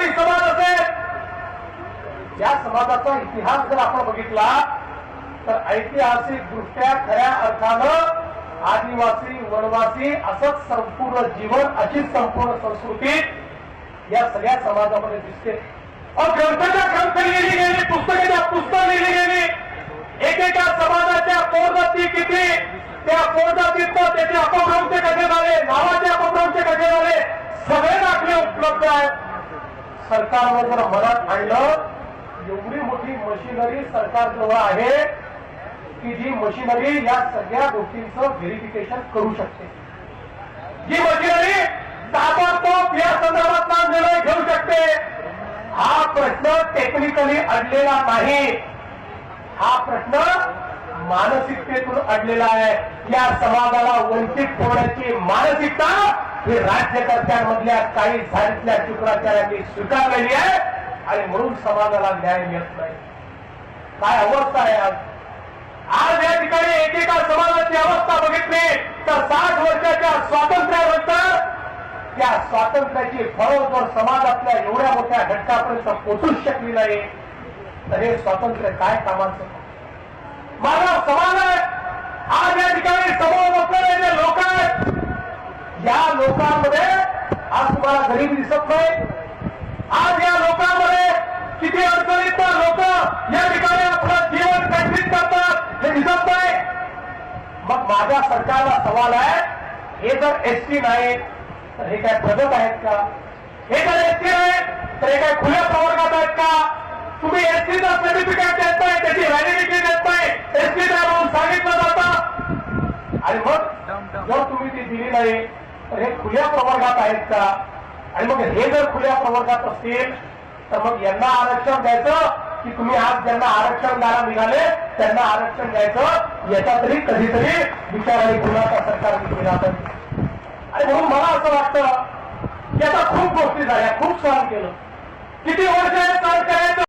गोवारी समाज असेल. या समाजाचा इतिहास जर आपण बघितला तर ऐतिहासिक दृष्ट्या खऱ्या अर्थानं आदिवासी वनवासी असंच संपूर्ण जीवन अशीच संपूर्ण संस्कृती या सगळ्या समाजामध्ये दिसते. ग्रंथाच्या ग्रंथ लिहिली गेली पुस्तकाच्या पुस्तक लिहिली गेली. एकेका समाजाच्या पोरजाती किती? त्या पोरजातीत त्याचे अपभ्रंश कसे झाले नावाचे अपभ्रंश कसे झाले सगळे दाखले उपलब्ध आहेत सरकारने जर मनात आणलं एवढी मोठी मशिनरी सरकारजवळ आहे की जी मशिनरी या सगळ्या गोष्टींचं व्हेरिफिकेशन करू शकते. जी मशिनरी ताबडतोब या संदर्भातला निर्णय घेऊ शकते. हा प्रश्न टेक्निकली अडलेला नाही. हा प्रश्न मानसिकतेतून अडलेला आहे. या समाजाला वंचित ठेवण्याची मानसिकता ही राज्यकर्त्यांमधल्या काही झाडीतल्या शुक्राचार्यांनी स्वीकारलेली आहे आणि म्हणून समाजाला न्याय मिळत नाही. काय अवस्था आहे आज? आज या ठिकाणी एकेका समाजाची अवस्था बघितली तर साठ वर्षाच्या स्वातंत्र्यानंतर त्या स्वातंत्र्याची फळं जर समाजातल्या एवढ्या मोठ्या घटकापर्यंत पोचूच शकली नाही तर हे स्वातंत्र्य काय कामाचं? माझा सवाल आहे आज या ठिकाणी समोर बसलेले जे लोक आहेत या लोकांमध्ये आज तुम्हाला गरीब दिसत नाही. आज या लोकांमध्ये किती अडचणीत लोक या ठिकाणी आपलं जीवन व्यतीत करतात हे दिसत नाही. मग माझ्या सरकारला सवाल आहे हे जर एसटी नाही तर हे काय प्रगत आहेत का? हे जर एसटी नाही तर हे काय खुल्या प्रवर्गात आहेत का? तुम्ही एसटीचं सर्टिफिकेट देत नाही त्याची व्हॅलिडिटी देत नाही एसटी म्हणून सांगितलं जातं. आणि मग जर तुम्ही ती दिली नाही तर हे खुल्या प्रवर्गात आहेत का? आणि मग हे जर खुल्या प्रवर्गात असतील तर मग यांना आरक्षण द्यायचं की तुम्ही आज ज्यांना आरक्षण द्यायला निघाले त्यांना आरक्षण द्यायचं. याचा तरी कधीतरी विचार आणि गुणाचा सरकार केला आणि म्हणून मला असं वाटतं की आता खूप गोष्टी झाल्या खूप सहन केलं. किती वर्ष सहन करायचं?